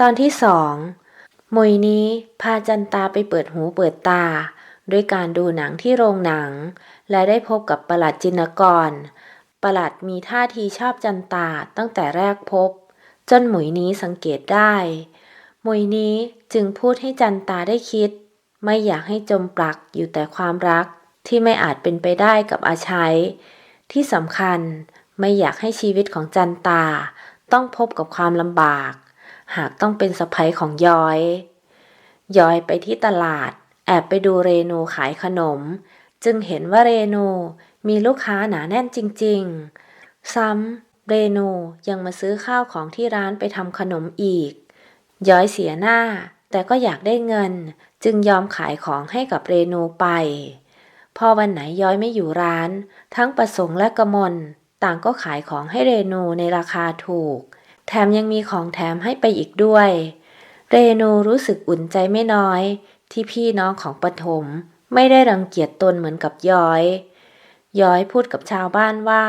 ตอนที่สองมุยนี้พาจันตาไปเปิดหูเปิดตา ด้วยการดูหนังที่โรงหนัง และได้พบกับประหลัดจินกร ประหลัดมีท่าทีชอบจันตาตั้งแต่แรกพบ จนหมุยนี้สังเกตได้มุยนี้จึงพูดให้จันตาได้คิด ไม่อยากให้จมปลักอยู่แต่ความรักที่ไม่อาจเป็นไปได้กับอาชัย ที่สำคัญไม่อยากให้ชีวิตของจันตา ต้องพบกับความลำบาก หากต้องเป็นสะใภ้ของย้อย ย้อยไปที่ตลาด แอบไปดูเรนูขายขนม จึงเห็นว่าเรนูมีลูกค้าหนาแน่นจริง ๆ ซ้ำเรนูยังมาซื้อข้าวของที่ร้านไปทำขนมอีก ย้อยเสียหน้า แต่ก็อยากได้เงิน จึงยอมขายของให้กับเรนูไป พอวันไหนย้อยไม่อยู่ร้าน ทั้งประสงค์และกระมลต่างก็ขายของให้เรนูในราคาถูก แถมยังมีของแถมให้ไปอีกด้วย เรนูรู้สึกอุ่นใจไม่น้อย ที่พี่น้องของปฐมไม่ได้รังเกียจตนเหมือนกับย้อย ย้อยพูดกับชาวบ้านว่า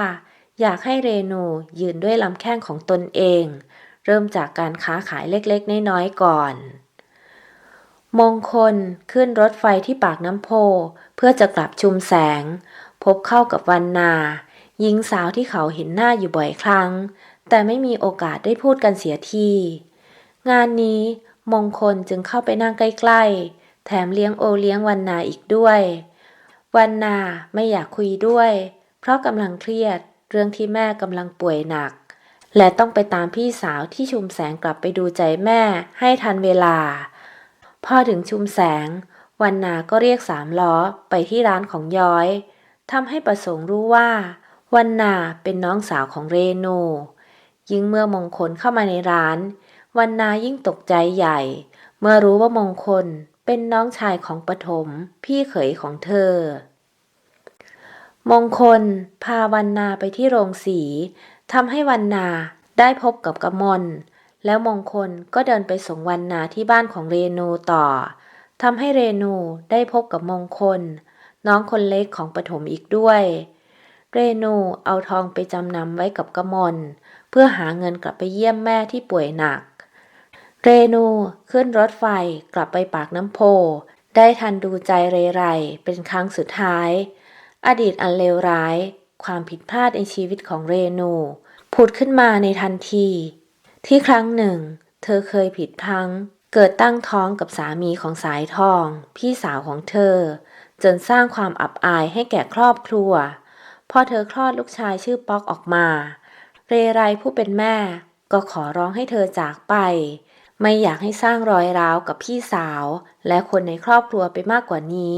อยากให้เรนูยืนด้วยลำแข้งของตนเอง เริ่มจากการค้าขายเล็กๆ น้อยๆ ก่อน มงคลขึ้นรถไฟที่ปากน้ำโพ เพื่อจะกลับชุมแสง พบเข้ากับวันนาหญิงสาวที่เขาเห็นหน้าอยู่บ่อยครั้ง แต่ไม่มีโอกาสได้พูดกันเสียที งานนี้มงคลจึงเข้าไปนั่งใกล้ๆ แถมเลี้ยงโอเลี้ยงวันนาอีกด้วย วันนาไม่อยากคุยด้วย เพราะกำลังเครียดเรื่องที่แม่กำลังป่วยหนัก และต้องไปตามพี่สาวที่ชุมแสงกลับไปดูใจแม่ให้ทันเวลา พอถึงชุมแสง วันนาก็เรียกสามล้อไปที่ร้านของย้อยทำให้ประสงค์รู้ว่า วันนาเป็นน้องสาวของเรนู ยิ่งเมื่อมงคลเข้ามาในร้าน วันนายิ่งตกใจใหญ่ เมื่อรู้ว่ามงคลเป็นน้องชายของปฐมพี่เขยของเธอ มงคลพาวันนาไปที่โรงสีทำให้วันนาได้พบกับกมลแล้วมงคลก็เดินไปส่งวันนาที่บ้านของเรนูต่อทำให้เรนูได้พบกับมงคล น้องคนเล็กของปฐมอีกด้วย เรนูเอาทองไปจำนำไว้กับกมล เพื่อหาเงินกลับไปเยี่ยมแม่ที่ป่วยหนัก เรนูขึ้นรถไฟกลับไปปากน้ำโพ ได้ทันดูใจเรไรเป็นครั้งสุดท้าย อดีตอันเลวร้าย ความผิดพลาดในชีวิตของเรนูผุดขึ้นมาในทันที ที่ครั้งหนึ่ง เธอเคยผิดพลั้ง เกิดตั้งท้องกับสามีของสายทอง พี่สาวของเธอ จนสร้างความอับอายให้แก่ครอบครัวพอเธอคลอดลูกชายชื่อป๊อกออกมา เรไรผู้เป็นแม่ ก็ขอร้องให้เธอจากไป ไม่อยากให้สร้างรอยร้าวกับพี่สาว และคนในครอบครัวไปมากกว่านี้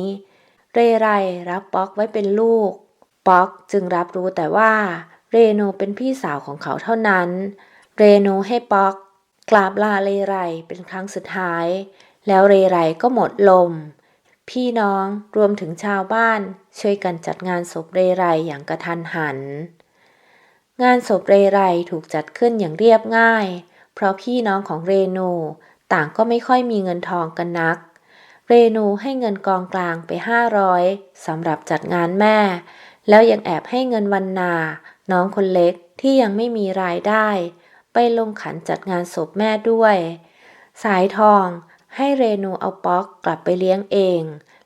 เรไรรับป๊อกไว้เป็นลูก ป๊อกจึงรับรู้แต่ว่าเรโนเป็นพี่สาวของเขาเท่านั้น เรโนให้ป๊อก กราบลาเรไรเป็นครั้งสุดท้าย แล้วเรไรก็หมดลม พี่น้องรวมถึงชาวบ้าน ช่วยกันจัดงานศพเรไรอย่างกระทันหัน งานศพเรไรถูกจัดขึ้นอย่างเรียบง่าย เพราะพี่น้องของเรโนต่างก็ไม่ค่อยมีเงินทองกันนัก เรโนให้เงินกองกลางไปห้าร้อยสำหรับจัดงานแม่ แล้วยังแอบให้เงินวันนา น้องคนเล็กที่ยังไม่มีรายได้ ไปลงขันจัดงานศพแม่ด้วย สายทองให้เรนูเอาป๊อกกลับไปเลี้ยงเอง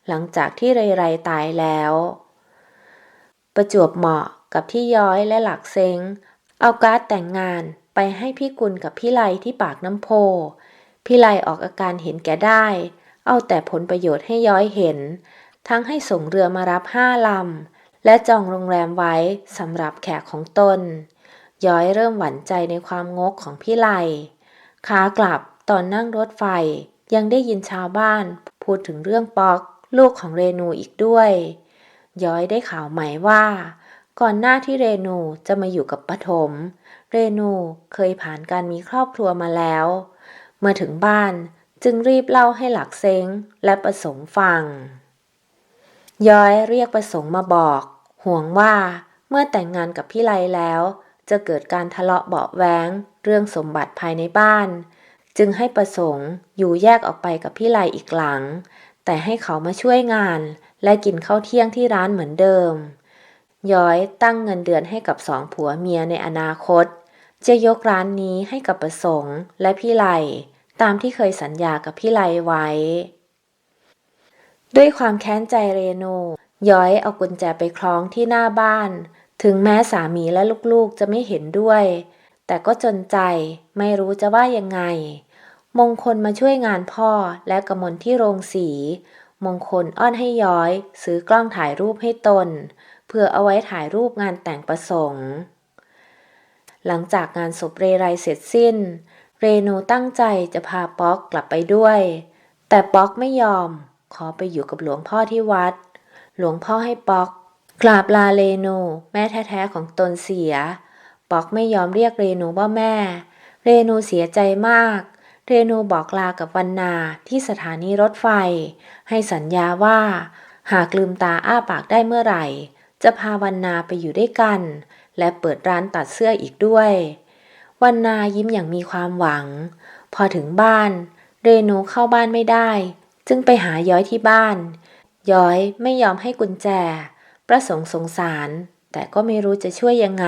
หลังจากที่เรไรตายแล้ว ประจวบเหมาะ กับที่ย้อยและหลักเซงเอาการ์ดแต่งงานไปให้พี่กุลกับพี่ไลที่ปากน้ำโพ พี่ไลออกอาการเห็นแก่ได้ เอาแต่ผลประโยชน์ให้ย้อยเห็น ทั้งให้ส่งเรือมารับห้าลำ และจองโรงแรมไว้สำหรับแขกของตน ย้อยเริ่มหวั่นใจในความงกของพี่ไลขากลับตอนนั่งรถไฟยังได้ยินชาวบ้าน พูดถึงเรื่องป๊อก ลูกของเรนูอีกด้วย ย้อยได้ข่าวใหม่ว่า ก่อนหน้าที่เรนูจะมาอยู่กับปฐม เรนูเคยผ่านการมีครอบครัวมาแล้ว เมื่อถึงบ้านจึงรีบเล่าให้หลักเซ้งและประสงค์ฟัง ย้อยเรียกประสงค์มาบอก ห่วงว่าเมื่อแต่งงานกับพี่ไลแล้ว จะเกิดการทะเลาะเบาะแว้งเรื่องสมบัติภายในบ้าน จึงให้ประสงค์อยู่แยกออกไปกับพี่ไลอีกหลัง แต่ให้เขามาช่วยงานและกินข้าวเที่ยงที่ร้านเหมือนเดิม ย้อยตั้งเงินเดือนให้กับสองผัวเมียในอนาคต จะยกร้านนี้ให้กับประสงค์และพี่ไลตามที่เคยสัญญากับพี่ไลไว้ ด้วยความแค้นใจเรโน ย้อยเอากุญแจไปคล้องที่หน้าบ้าน ถึงแม้สามีและลูกๆจะไม่เห็นด้วย แต่ก็จนใจไม่รู้จะว่ายังไง มงคลมาช่วยงานพ่อและกมลที่โรงสี มงคลอ้อนให้ย้อย ซื้อกล้องถ่ายรูปให้ตน เพื่อเอาไว้ถ่ายรูปงานแต่งประสงค์ หลังจากงานศพเรไรเสร็จสิ้น เรนูตั้งใจจะพาป๊อกกลับไปด้วย แต่ป๊อกไม่ยอม ขอไปอยู่กับหลวงพ่อที่วัด หลวงพ่อให้ป๊อก กราบลาเรนูแม่แท้ๆของตนเสีย ป๊อกไม่ยอมเรียกเรนูว่าแม่ เรนูเสียใจมากเรนูบอกลากับวันนาที่สถานีรถไฟ ให้สัญญาว่า หากลืมตาอ้าปากได้เมื่อไหร่ จะพาวันนาไปอยู่ด้วยกัน และเปิดร้านตัดเสื้ออีกด้วย วันนายิ้มอย่างมีความหวัง พอถึงบ้าน เรนูเข้าบ้านไม่ได้ จึงไปหาย้อยที่บ้าน ย้อยไม่ยอมให้กุญแจ ประสงค์สงสาร แต่ก็ไม่รู้จะช่วยยังไง